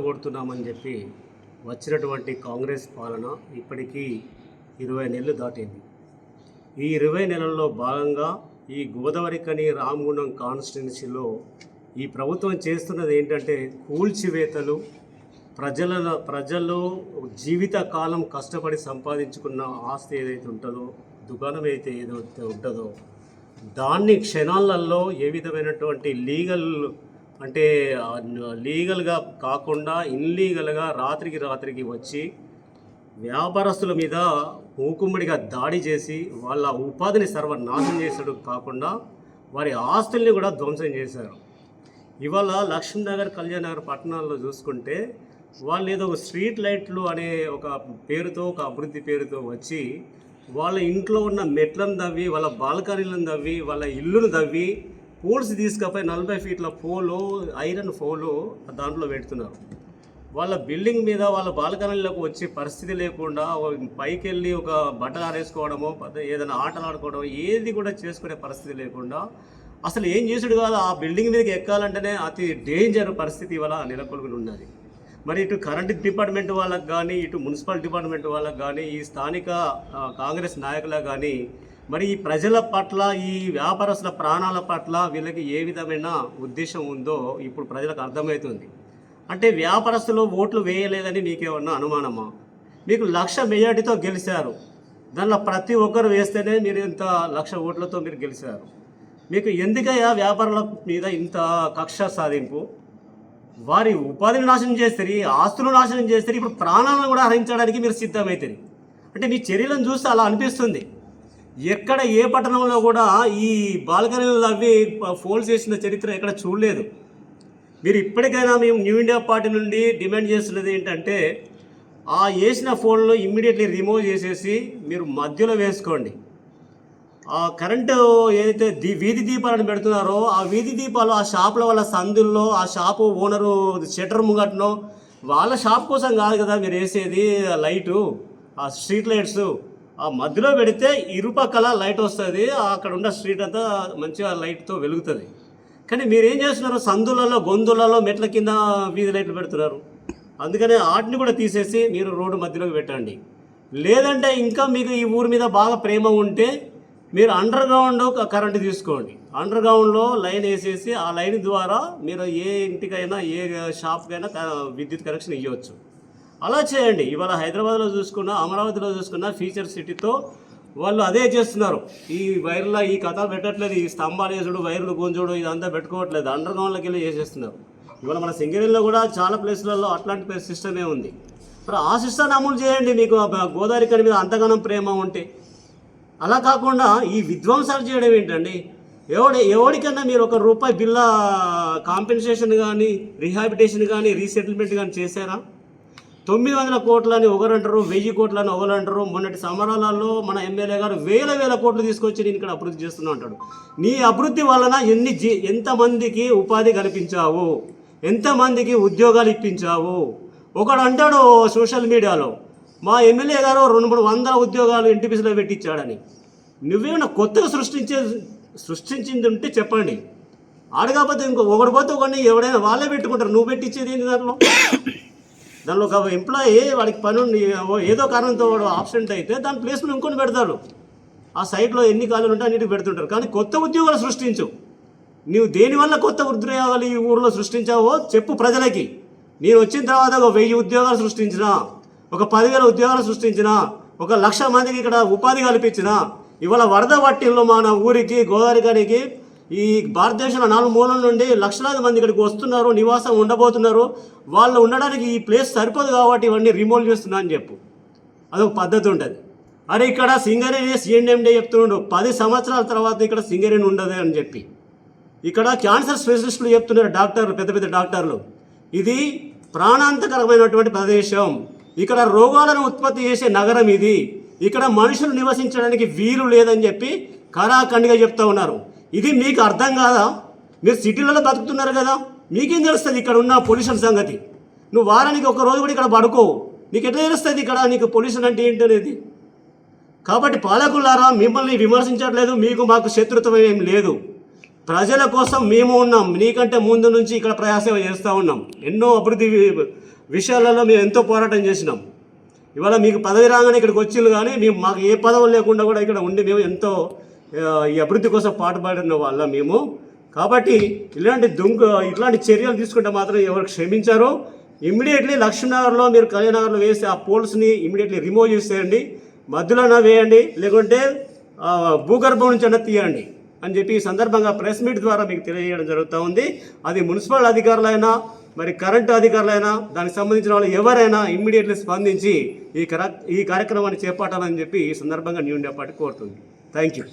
కొడుతున్నామని చెప్పి వచ్చినటువంటి కాంగ్రెస్ పాలన ఇప్పటికీ ఇరవై నెలలు దాటింది. ఈ ఇరవై నెలల్లో భాగంగా ఈ గోదావరికని రామగుండం కాన్స్టిట్యున్సీలో ఈ ప్రభుత్వం చేస్తున్నది ఏంటంటే కూల్చివేతలు ప్రజల ప్రజలు జీవితకాలం కష్టపడి సంపాదించుకున్న ఆస్తి ఏదైతే ఉంటుందో దుకాణం అయితే ఏదైతే ఉంటుందో దాన్ని క్షణాలలో ఏ విధమైనటువంటి లీగల్ అంటే లీగల్గా కాకుండా ఇన్లీగల్గా రాత్రికి రాత్రికి వచ్చి వ్యాపారస్తుల మీద ఊకుమ్మడిగా దాడి చేసి వాళ్ళ ఉపాధిని సర్వనాశనం చేసడం కాకుండా వారి ఆస్తుల్ని కూడా ధ్వంసం చేశారు. ఇవాళ లక్ష్మీనగర్ కళ్యాణ్ నగర్ పట్టణాల్లో చూసుకుంటే వాళ్ళు ఏదో ఒక స్ట్రీట్ లైట్లు అనే ఒక పేరుతో ఒక అభివృద్ధి పేరుతో వచ్చి వాళ్ళ ఇంట్లో ఉన్న మెట్లను దవ్వి వాళ్ళ బాల్కనీలను దవ్వి వాళ్ళ ఇల్లును దవ్వి పోల్స్ తీసుకపోయి నలభై ఫీట్ల పోలు ఐరన్ పోలు దాంట్లో పెడుతున్నారు. వాళ్ళ బిల్డింగ్ మీద వాళ్ళ బాల్కనీలోకి వచ్చే పరిస్థితి లేకుండా పైకి వెళ్ళి ఒక బట్టలు ఆరేసుకోవడమో ఏదైనా ఆటలు ఆడుకోవడమో ఏది కూడా చేసుకునే పరిస్థితి లేకుండా అసలు ఏం చేసుడు కాదు ఆ బిల్డింగ్ మీదకి ఎక్కాలంటేనే అతి డేంజర్ పరిస్థితి ఇవాళ నెలకొల్పుని ఉన్నది. మరి ఇటు కరెంట్ డిపార్ట్మెంట్ వాళ్ళకి కానీ ఇటు మున్సిపల్ డిపార్ట్మెంట్ వాళ్ళకి కానీ ఈ స్థానిక కాంగ్రెస్ నాయకులకు కానీ మరి ఈ ప్రజల పట్ల ఈ వ్యాపారస్తుల ప్రాణాల పట్ల వీళ్ళకి ఏ విధమైన ఉద్దేశం ఉందో ఇప్పుడు ప్రజలకు అర్థమవుతుంది. అంటే వ్యాపారస్తులు ఓట్లు వేయలేదని మీకేమన్నా అనుమానమా? మీకు లక్ష మెజార్టీతో గెలిచారు. దానిలో ప్రతి ఒక్కరు వేస్తేనే మీరు ఇంత లక్ష ఓట్లతో మీరు గెలిచారు. మీకు ఎందుకయ్యా వ్యాపారుల మీద ఇంత కక్ష సాధింపు? వారి ఉపాధిని నాశనం చేస్తారు ఆస్తులు నాశనం చేస్తారు ఇప్పుడు ప్రాణాలను కూడా హరించడానికి మీరు సిద్ధమవుతుంది అంటే మీ చర్యలను చూస్తే అలా అనిపిస్తుంది. ఎక్కడ ఏ పట్టణంలో కూడా ఈ బాల్కనీలు అవి ఫోల్స్ చేసిన చరిత్ర ఎక్కడ చూడలేదు. మీరు ఇప్పటికైనా మేము న్యూ ఇండియా పార్టీ నుండి డిమాండ్ చేస్తున్నది ఏంటంటే ఆ వేసిన ఫోన్లో ఇమ్మీడియట్లీ రిమూవ్ చేసేసి మీరు మధ్యలో వేసుకోండి. ఆ కరెంటు ఏదైతే దీ వీధి దీపాలను పెడుతున్నారో ఆ వీధి దీపాలు ఆ షాపుల వల్ల సందుల్లో ఆ షాపు ఓనరు షట్టర్ ముంగట్నో వాళ్ళ షాప్ కోసం కాదు కదా మీరు వేసేది ఆ లైటు ఆ స్ట్రీట్ లైట్స్. ఆ మధ్యలో పెడితే ఇరుపక్కల లైట్ వస్తుంది అక్కడ ఉన్న స్ట్రీట్ అంతా మంచిగా లైట్తో వెలుగుతుంది. కానీ మీరు ఏం చేస్తున్నారు? సందులలో గొంతులలో మెట్ల కింద వీధి లైట్లు పెడుతున్నారు. అందుకనే వాటిని కూడా తీసేసి మీరు రోడ్డు మధ్యలోకి పెట్టండి. లేదంటే ఇంకా మీకు ఈ ఊరి మీద బాగా ప్రేమ ఉంటే మీరు అండర్ గ్రౌండ్ కరెంట్ తీసుకోండి. అండర్ గ్రౌండ్లో లైన్ వేసేసి ఆ లైన్ ద్వారా మీరు ఏ ఇంటికైనా ఏ షాప్కైనా విద్యుత్ కనెక్షన్ ఇవ్వచ్చు అలా చేయండి. ఇవాళ హైదరాబాద్లో చూసుకున్నా అమరావతిలో చూసుకున్నా ఫ్యూచర్ సిటీతో వాళ్ళు అదే చేస్తున్నారు. ఈ వైర్ల ఈ కథ పెట్టట్లేదు. ఈ స్తంభాలు వేసుడు వైర్లు గుంజుడు ఇదంతా పెట్టుకోవట్లేదు. అండర్ గ్రౌండ్లోకి వెళ్ళి చేసేస్తున్నారు. ఇవాళ మన సింగరేణిలో కూడా చాలా ప్లేస్లలో అట్లాంటి సిస్టమే ఉంది. మరి ఆ సిస్టమ్ అమలు చేయండి మీకు. గోదావరి కని మీద అంతగానం ప్రేమ ఉంటే. అలా కాకుండా ఈ విధ్వంసాలు చేయడం ఏంటండి? ఎవడి ఎవడికైనా మీరు ఒక రూపాయి బిల్ల కాంపెన్సేషన్ కానీ రిహాబిటేషన్ కానీ రీసెటిల్మెంట్ కానీ చేశారా? తొమ్మిది వందల కోట్లని ఒకరంటారు వెయ్యి కోట్లని ఒకరంటారు మొన్నటి సమరాలలో మన ఎమ్మెల్యే గారు వేల వేల కోట్లు తీసుకొచ్చి నేను ఇక్కడ అభివృద్ధి చేస్తున్నా అంటాడు. నీ అభివృద్ధి వలన ఎన్ని జీ ఎంతమందికి ఉపాధి కల్పించావు? ఎంతమందికి ఉద్యోగాలు ఇప్పించావు? ఒకడు అంటాడు సోషల్ మీడియాలో మా ఎమ్మెల్యే గారు రెండు మూడు వందల ఉద్యోగాలు ఎన్టీపీసీలో పెట్టించాడని. నువ్వేమైనా కొత్తగా సృష్టించే సృష్టించింది ఉంటే చెప్పండి ఆడకపోతే ఇంకో ఒకటి పోతే ఒకడిని ఎవడైనా వాళ్ళే పెట్టుకుంటారు. నువ్వు పెట్టించేది ఏంటి దాంట్లో? దానిలో ఒక ఎంప్లాయీ వాడికి పని ఓ- ఏదో కారణంతో వాడు ఆబ్సెంట్ అయితే దాని ప్లేస్లో ఇంకొని పెడతాడు ఆ సైట్లో ఎన్ని ఖాళీలు ఉంటే అన్నిటికి పెడుతుంటారు. కానీ కొత్త ఉద్యోగాలు సృష్టించు. నీవు దేనివల్ల కొత్త ఉద్యోగాలు ఈ ఊరిలో సృష్టించావో చెప్పు ప్రజలకి. నేను వచ్చిన తర్వాత ఒక వెయ్యి ఉద్యోగాలు సృష్టించిన ఒక పదివేల ఉద్యోగాలు సృష్టించిన ఒక లక్ష మందికి ఇక్కడ ఉపాధి కల్పించిన ఇవాళ వరద పట్టిల్లో మన ఊరికి గోదావరి గారికి ఈ భారతదేశంలో నాలుగు మూలల నుండి లక్షలాది మంది ఇక్కడికి వస్తున్నారు నివాసం ఉండబోతున్నారు. వాళ్ళు ఉండడానికి ఈ ప్లేస్ సరిపోదు కాబట్టి ఇవన్నీ రిమూవ్ చేస్తున్నా అని చెప్పు. అదొక పద్ధతి ఉంటుంది. అరే ఇక్కడ సింగరేణి సిఎండిఎండే చెప్తున్నాడు పది సంవత్సరాల తర్వాత ఇక్కడ సింగరేణి ఉండదు అని చెప్పి. ఇక్కడ క్యాన్సర్ స్పెషలిస్టులు చెప్తున్నారు డాక్టర్లు పెద్ద పెద్ద డాక్టర్లు. ఇది ప్రాణాంతకరమైనటువంటి ప్రదేశం. ఇక్కడ రోగాలను ఉత్పత్తి చేసే నగరం ఇది. ఇక్కడ మనుషులు నివసించడానికి వీలు లేదని చెప్పి కరాఖండిగా చెప్తా ఉన్నారు. ఇది మీకు అర్థం కాదా? మీరు సిటీలలో బతుకుతున్నారు కదా? మీకేం తెలుస్తుంది ఇక్కడ ఉన్న పొల్యూషన్ సంగతి? నువ్వు వారానికి ఒక రోజు కూడా ఇక్కడ పడుకోవు. నీకు ఎట్లా తెలుస్తుంది ఇక్కడ నీకు పొల్యూషన్ అంటే ఏంటి అనేది? కాబట్టి పాలకులారా మిమ్మల్ని విమర్శించట్లేదు మీకు మాకు శత్రుత్వం ఏం లేదు. ప్రజల కోసం మేము ఉన్నాం. నీకంటే ముందు నుంచి ఇక్కడ ప్రయాసం చేస్తూ ఉన్నాం. ఎన్నో అభివృద్ధి విషయాలలో మేము ఎంతో పోరాటం చేసినాం. ఇవాళ మీకు పదవి రాగానే ఇక్కడికి వచ్చిండ్రు కానీ మేము మాకు ఏ పదవులు లేకుండా కూడా ఇక్కడ ఉండి మేము ఎంతో ఈ అభివృద్ధి కోసం పాటుపడిన వాళ్ళ మేము. కాబట్టి ఇలాంటి దొంగ ఇట్లాంటి చర్యలు తీసుకుంటే మాత్రం ఎవరు క్షమించారో. ఇమ్మీడియట్లీ లక్ష్మీనగర్లో మీరు కళ్యాణనగర్లో వేసి ఆ పోల్స్ని ఇమ్మీడియట్లీ రిమూవ్ చేసేయండి. మధ్యలోనే వేయండి లేకుంటే భూగర్భం నుంచి అన్న తీయండి అని చెప్పి ఈ సందర్భంగా ప్రెస్ మీట్ ద్వారా మీకు తెలియజేయడం జరుగుతూ ఉంది. అది మున్సిపల్ అధికారులైనా మరి కరెంటు అధికారులైనా దానికి సంబంధించిన వాళ్ళు ఎవరైనా ఇమ్మీడియట్లీ స్పందించి ఈ కర ఈ కార్యక్రమాన్ని చేపట్టాలని చెప్పి ఈ సందర్భంగా న్యూ ఇండియా పార్టీ కోరుతుంది. Thank you